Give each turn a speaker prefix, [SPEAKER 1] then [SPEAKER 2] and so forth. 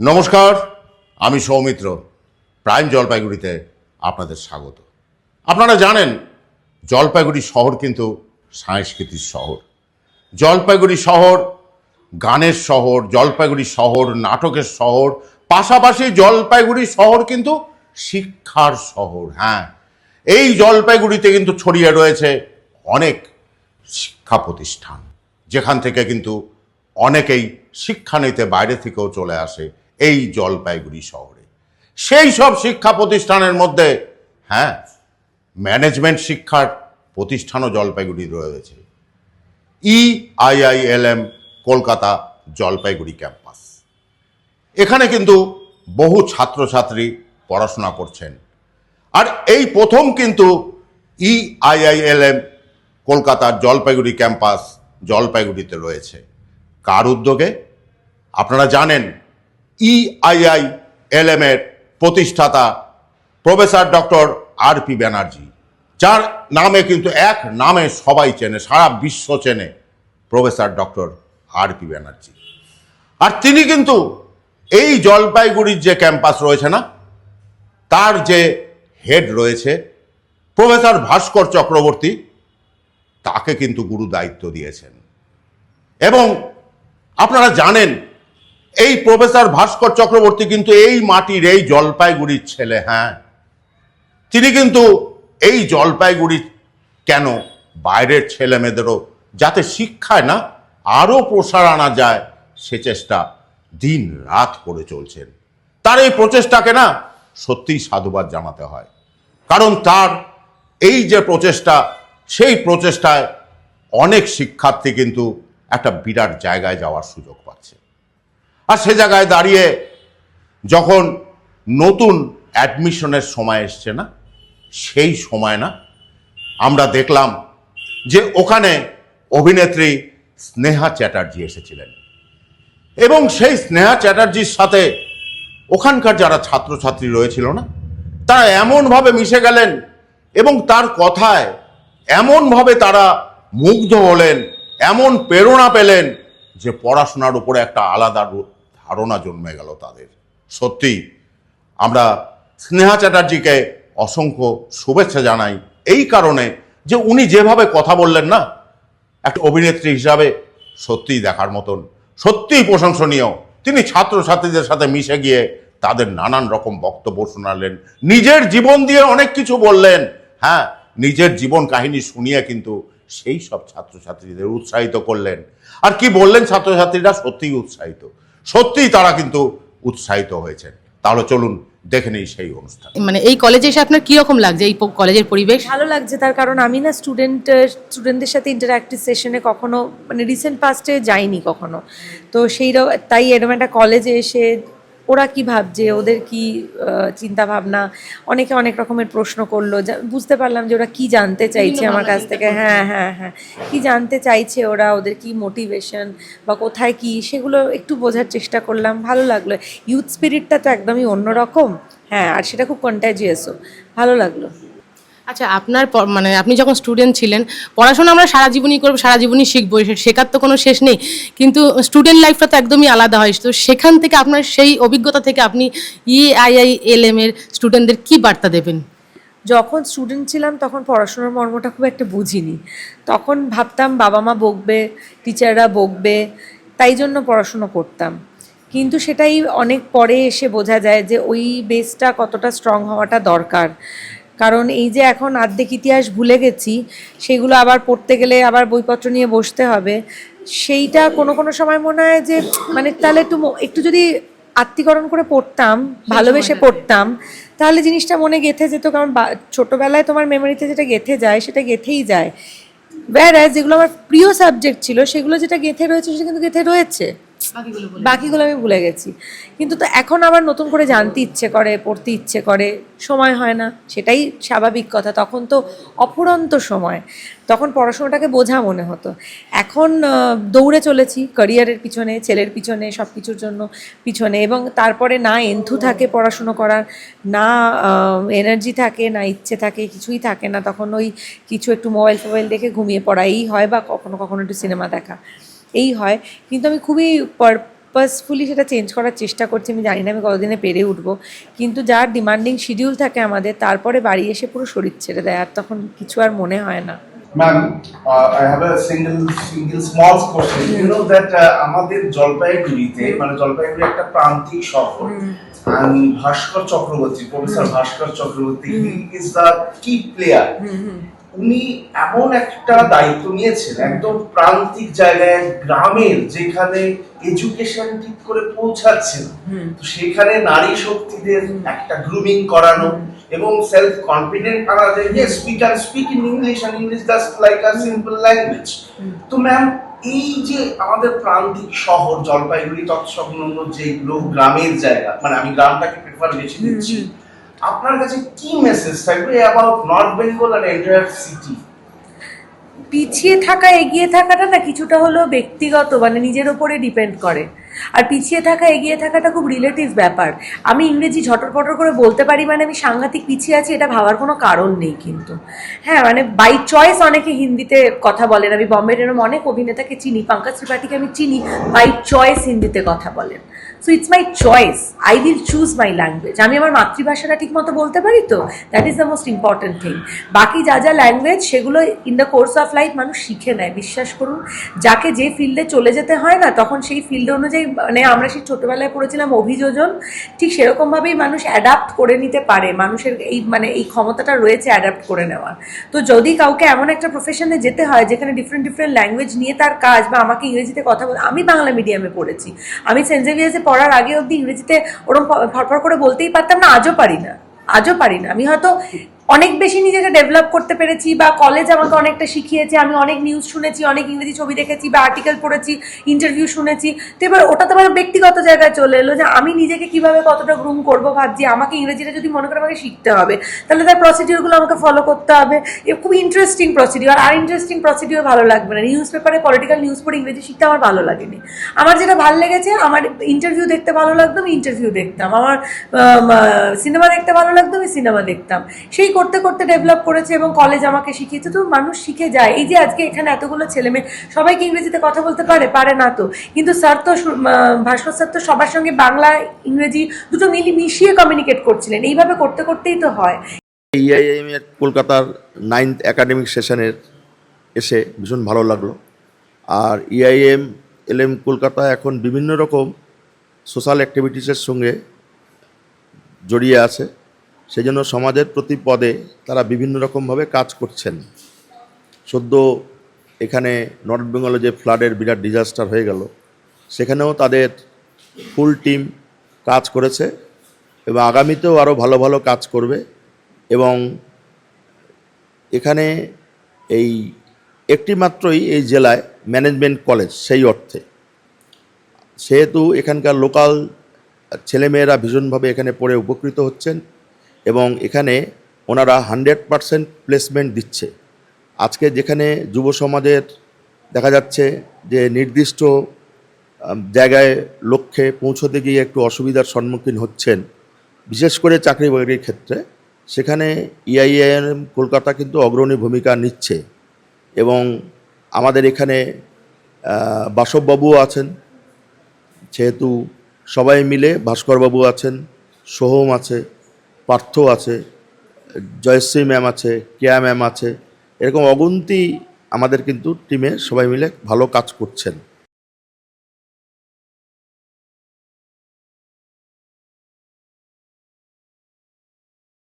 [SPEAKER 1] নমস্কার, আমি সৌমিত্র, প্রাইম জলপাইগুড়িতে আপনাদের স্বাগত। আপনারা জানেন, জলপাইগুড়ি শহর কিন্তু সাংস্কৃতিক শহর। জলপাইগুড়ি শহর, গানের শহর, জলপাইগুড়ি শহর, নাটকের শহর, পাশাপাশি জলপাইগুড়ি শহর কিন্তু শিক্ষার শহর হ্যাঁ। এই জলপাইগুড়িতে কিন্তু ছড়িয়ে রয়েছে অনেক শিক্ষা প্রতিষ্ঠান, যেখান থেকে কিন্তু অনেকেই শিক্ষা নিতে বাইরে থেকেও চলে আসে। এই জলপাইগুড়ি শহরে। সেই সব শিক্ষা প্রতিষ্ঠানের মধ্যে হ্যাঁ ম্যানেজমেন্ট শিক্ষার প্রতিষ্ঠানও জলপাইগুড়ি রয়েছে। ই আইআইএলএম কলকাতা জলপাইগুড়ি ক্যাম্পাস। এখানে কিন্তু বহু ছাত্রছাত্রী পড়াশোনা করছেন। আর এই প্রথম কিন্তু ই আইআইএলএম কলকাতার জলপাইগুড়ি ক্যাম্পাস জলপাইগুড়িতে রয়েছে। কার উদ্যোগে? আপনারা জানেন ই আইআই এলএম এর প্রতিষ্ঠাতা professor doctor R P Banerjee, যার নামে কিন্তু এক নামে সবাই চেনে, সারা বিশ্ব চেনে professor doctor R P Banerjee. আর তিনি কিন্তু এই জলপাইগুড়ির যে ক্যাম্পাস রয়েছে না, তার যে হেড রয়েছে প্রফেসর ভাস্কর চক্রবর্তী, তাকে কিন্তু গুরু দায়িত্ব দিয়েছেন। এবং আপনারা জানেন এই প্রফেসর ভাস্কর চক্রবর্তী কিন্তু এই মাটির এই জলপাইগুড়ির ছেলে হ্যাঁ। তিনি কিন্তু এই জলপাইগুড়ি কেন বাইরের ছেলে মেয়েদেরও যাতে শিক্ষায় না আরও প্রসার আনা যায়, সে চেষ্টা দিন রাত করে চলছেন। তার এই প্রচেষ্টাকে না সত্যিই সাধুবাদ জানাতে হয়। কারণ তার এই যে প্রচেষ্টা, সেই প্রচেষ্টায় অনেক শিক্ষার্থী কিন্তু একটা বিরাট জায়গায় যাওয়ার সুযোগ পাচ্ছে। আর সে জায়গায় দাঁড়িয়ে যখন নতুন অ্যাডমিশনের সময় এসছে না, সেই সময় না, আমরা দেখলাম যে ওখানে অভিনেত্রী স্নেহা চ্যাটার্জি এসেছিলেন। এবং সেই স্নেহা চ্যাটার্জির সাথে ওখানকার যারা ছাত্রছাত্রী রয়েছিল না, তারা এমনভাবে মিশে গেলেন এবং তার কথায় এমনভাবে তারা মুগ্ধ হলেন, এমন প্রেরণা পেলেন যে পড়াশোনার উপরে একটা আলাদা ধারণা জন্মে গেল তাদের। সত্যি, আমরা স্নেহা চ্যাটার্জিকে অসংখ্য শুভেচ্ছা জানাই এই কারণে যে উনি যেভাবে কথা বললেন না, একটা অভিনেত্রী হিসাবে সত্যিই দেখার মতন, সত্যিই প্রশংসনীয়। তিনি ছাত্রছাত্রীদের সাথে মিশে গিয়ে তাদের নানান রকম বক্তব্য শোনালেন, নিজের জীবন দিয়ে অনেক কিছু বললেন। হ্যাঁ নিজের জীবন কাহিনী শুনিয়ে কিন্তু সেই সব ছাত্রছাত্রীদের উৎসাহিত করলেন। আর কি বললেন ছাত্রছাত্রীরা? সত্যিই উৎসাহিত। সত্যিই তারা কিন্তু উৎসাহিত হয়েছেন। তাহলে চলুন দেখে নেই সেই অনুষ্ঠান।
[SPEAKER 2] মানে এই কলেজে এসে আপনার কীরকম লাগছে? এই কলেজের পরিবেশ?
[SPEAKER 3] ভালো লাগছে তার কারণ আমি না স্টুডেন্ট স্টুডেন্টদের সাথে ইন্টারাক্টিভ সেশনে কখনো মানে রিসেন্ট পাস্টে যাইনি কখনো। তো সেই তাই এরকম একটা কলেজে এসে ওরা কি ভাবছে? ওদের কি চিন্তা ভাবনা অনেকে অনেক রকমের প্রশ্ন করল। বুঝতে পারলাম যে ওরা কি জানতে চাইছে আমার কাছ থেকে। হ্যাঁ হ্যাঁ হ্যাঁ। কি জানতে চাইছে ওরা? ওদের কি মোটিভেশন বা কোথায় কি? সেগুলো একটু বোঝার চেষ্টা করলাম। ভালো লাগল। ইউথ স্পিরিটটা তো একদমই অন্যরকম। হ্যাঁ আর সেটা খুব কন্ট্যাজিয়াসও ভালো লাগল।
[SPEAKER 2] আচ্ছা আপনার মানে আপনি যখন স্টুডেন্ট ছিলেন, পড়াশোনা আমরা সারা জীবনই করব, সারা জীবনই শিখব শেখার তো কোনো শেষ নেই। কিন্তু স্টুডেন্ট লাইফটা তো একদমই আলাদা হয়। তো সেখান থেকে আপনার সেই অভিজ্ঞতা থেকে আপনি ই আইআই এল এম এর স্টুডেন্টদের কী বার্তা দেবেন?
[SPEAKER 3] যখন স্টুডেন্ট ছিলাম, তখন পড়াশোনার মর্মটা খুব একটা বুঝিনি। তখন ভাবতাম বাবা মা বকবে টিচাররা বকবে, তাই জন্য পড়াশুনো করতাম। কিন্তু সেটাই অনেক পরে এসে বোঝা যায় যে ওই বেসটা কতটা স্ট্রং হওয়াটা দরকার। কারণ এই যে এখন আর্ধেক ইতিহাস ভুলে গেছি সেগুলো আবার পড়তে গেলে আবার বইপত্র নিয়ে বসতে হবে। সেইটা কোনো কোনো সময় মনে হয় যে মানে তাহলে একটু একটু যদি আত্মীকরণ করে পড়তাম ভালোবেসে পড়তাম তাহলে জিনিসটা মনে গেঁথে যেত। কারণ বা- ছোটবেলায় তোমার মেমোরিতে যেটা গেঁথে যায় সেটা গেঁথেই যায়। ব্যারাজ যেগুলো আমার প্রিয় সাবজেক্ট ছিল সেগুলো যেটা গেঁথে রয়েছে সেটা কিন্তু গেঁথে রয়েছে। বাকিগুলো আমি ভুলে গেছি। কিন্তু তো এখন আবার নতুন করে জানতে ইচ্ছে করে, পড়তে ইচ্ছে করে, সময় হয় না। সেটাই স্বাভাবিক কথা। তখন তো অফুরন্ত সময়। তখন পড়াশোনাটাকে বোঝা মনে হতো। এখন দৌড়ে চলেছি ক্যারিয়ারের পিছনে, ছেলের পিছনে সব কিছুর জন্য পিছনে এবং তারপরে না এন্থু থাকে পড়াশুনো করার, না এনার্জি থাকে, না ইচ্ছে থাকে, কিছুই থাকে না। তখন ওই কিছু একটু মোবাইল ফোবাইল দেখে ঘুমিয়ে পড়া এই হয় বা কখনো কখনো একটু সিনেমা দেখা। এই হয়। কিন্তু আমি খুবই পারপাসফুলি সেটা চেঞ্জ করার চেষ্টা করছি। আমি জানি না আমি কতদিনে পেরে উঠবো। কিন্তু যার ডিমান্ডিং শিডিউল থাকে আমাদের তারপরে বাড়ি এসে পুরো শরীর ছেড়ে দেয়। আর তখন কিছু আর মনে হয় না।
[SPEAKER 4] I have a single single small question. You know that uh, আমাদের জলপাইগুড়িতে মানে জলপাইগুড়ি একটা প্রান্তিক শহর and Bhaskar Chakraborty professor Bhaskar Chakraborty he is the key player উনি এমন একটা দায়িত্ব নিয়েছেন একদম প্রান্তিক জায়গায় গ্রামের যেখানে এডুকেশন ঠিক করে পৌঁছাচ্ছে না তো সেখানে নারী শক্তিদের একটা গ্রুমিং করানো এবং সেলফ কনফিডেন্ট আনা যায় yes we can speak in English and English just like a simple language তো ম্যাম এই যে আমাদের প্রান্তিক শহর জলপাইগুড়ি তৎসংলগ্ন যেগুলো গ্রামের জায়গা মানে আমি গ্রামটাকে প্রেফার বেশি দিচ্ছি আপনার কাছে কি মেসেজ থাকবে অ্যাবাউট নর্থ বেঙ্গল আর এন্টায়ার সিটি
[SPEAKER 3] পিছিয়ে থাকা, এগিয়ে থাকাটা না কিছুটা হলেও ব্যক্তিগত মানে নিজের ওপরে ডিপেন্ড করে। আর পিছিয়ে থাকা, এগিয়ে থাকাটা খুব রিলেটিভ ব্যাপার। আমি ইংরেজি ঝটর পটর করে বলতে পারি মানে আমি সাংঘাতিক পিছিয়ে আছি, এটা ভাবার কোনো কারণ নেই কিন্তু। হ্যাঁ মানে বাই চয়েস অনেকে হিন্দিতে কথা বলেন। আমি বম্বের এরকম অনেক অভিনেতাকে চিনি, পঙ্কজ ত্রিপাঠীকে আমি চিনি বাই চয়েস হিন্দিতে কথা বলেন। So it's my choice I will choose my language আমি আমার মাতৃভাষাটা ঠিক মতো বলতে পারি তো? That is the most important thing বাকি যা যা ল্যাঙ্গুয়েজ সেগুলো in the course of life মানুষ শিখে নেয়। বিশ্বাস করুন, যাকে যে ফিল্ডে চলে যেতে হয় না, তখন সেই ফিল্ড অনুযায়ী মানে আমরা সেই ছোটবেলায় পড়েছিলাম অভিযোজন, ঠিক সেরকমভাবেই মানুষ অ্যাডাপ্ট করে নিতে পারে। মানুষের এই মানে এই ক্ষমতাটা রয়েছে অ্যাডাপ্ট করে নেওয়ার। তো যদি কাউকে এমন একটা প্রফেশনে যেতে হয়, যেখানে ডিফারেন্ট ডিফারেন্ট ল্যাঙ্গুয়েজ নিয়ে তার কাজ বা আমাকে ইংরেজিতে কথা বল আমি বাংলা মিডিয়ামে পড়েছি। আমি সেন্ট জেভিয়ার্সে পড়ার আগে অব্দি ইংরেজিতে ওরম ফরফর করে বলতেই পারতাম না, আজও পারি না, আজও পারি না। আমি হয়তো অনেক বেশি নিজেকে ডেভেলপ করতে পেরেছি বা কলেজ আমাকে অনেকটা শিখিয়েছে। আমি অনেক নিউজ শুনেছি, অনেক ইংরেজি ছবি দেখেছি বা আর্টিকেল পড়েছি ইন্টারভিউ শুনেছি। তো এবার ওটা তো আমার ব্যক্তিগত জায়গায় চলে এলো যে আমি নিজেকে কীভাবে কতটা গ্রুম করব ভাবছি। আমাকে ইংরেজিটা যদি মনে করে আমাকে শিখতে হবে, তাহলে তার প্রসিডিওরগুলো আমাকে ফলো করতে হবে। খুব ইন্টারেস্টিং প্রসিডিওর আর ইন্টারেস্টিং প্রসিডিওর ভালো লাগবে না। নিউজ পেপারে পলিটিক্যাল নিউজ পড়ে ইংরেজি শিখতে আমার ভালো লাগেনি। আমার যেটা ভালো লেগেছে, আমার ইন্টারভিউ দেখতে ভালো লাগতো, আমি ইন্টারভিউ দেখতাম। আমার সিনেমা দেখতে ভালো লাগতো, আমি সিনেমা দেখতাম। সেই করতে করতে ডেভেলপ করেছে এবং কলেজ আমাকে শিখিয়েছে। তো মানুষ শিখে যায়। এই যে আজকে এখানে এতগুলো ছেলে মেয়ে, সবাইকে ইংরেজিতে কথা বলতে পারে পারে না তো। কিন্তু স্যার তো ভাস্কর স্যার তো সবার সঙ্গে বাংলা, ইংরেজি দুটো মিলি মিশিয়ে কমিউনিকেট করছিলেন। এইভাবে করতে করতেই তো হয়।
[SPEAKER 5] ইআইএম এর কলকাতার নাইন্থ একাডেমিক সেশনের এসে ভীষণ ভালো লাগল। আর ইআইএম এলএম কলকাতা এখন বিভিন্ন রকম সোশ্যাল অ্যাক্টিভিটিসের সঙ্গে জড়িয়ে আছে। সেই জন্য সমাজের প্রতি পদে তারা বিভিন্ন রকমভাবে কাজ করছেন। সদ্য এখানে নর্থ বেঙ্গলে যে ফ্লাডের বিরাট ডিজাস্টার হয়ে গেল, সেখানেও তাদের ফুল টিম কাজ করেছে এবং আগামীতেও আরও ভালো ভালো কাজ করবে এবং এখানে এই একটি মাত্রই এই জেলায় ম্যানেজমেন্ট কলেজ সেই অর্থে। সেহেতু এখানকার লোকাল ছেলেমেয়েরা ভীষণভাবে এখানে পড়ে উপকৃত হচ্ছেন। এবং এখানে ওনারা হান্ড্রেড পারসেন্ট প্লেসমেন্ট দিচ্ছে। আজকে যেখানে যুব সমাজের দেখা যাচ্ছে যে নির্দিষ্ট জায়গায় লক্ষ্যে পৌঁছতে গিয়ে একটু অসুবিধার সম্মুখীন হচ্ছেন, বিশেষ করে চাকরি বাকরির ক্ষেত্রে, সেখানে E ইআইএম কলকাতা কিন্তু অগ্রণী ভূমিকা নিচ্ছে এবং আমাদের এখানে বাসববাবুও আছেন, যেহেতু সবাই মিলে ভাস্করবাবু আছেন, সোহম আছে পার্থ আছে, জয়শ্রী ম্যাম আছে, কেয়া ম্যাম আছে, এরকম অগুন্তি আমাদের কিন্তু টিমে সবাই মিলে ভালো কাজ করছেন।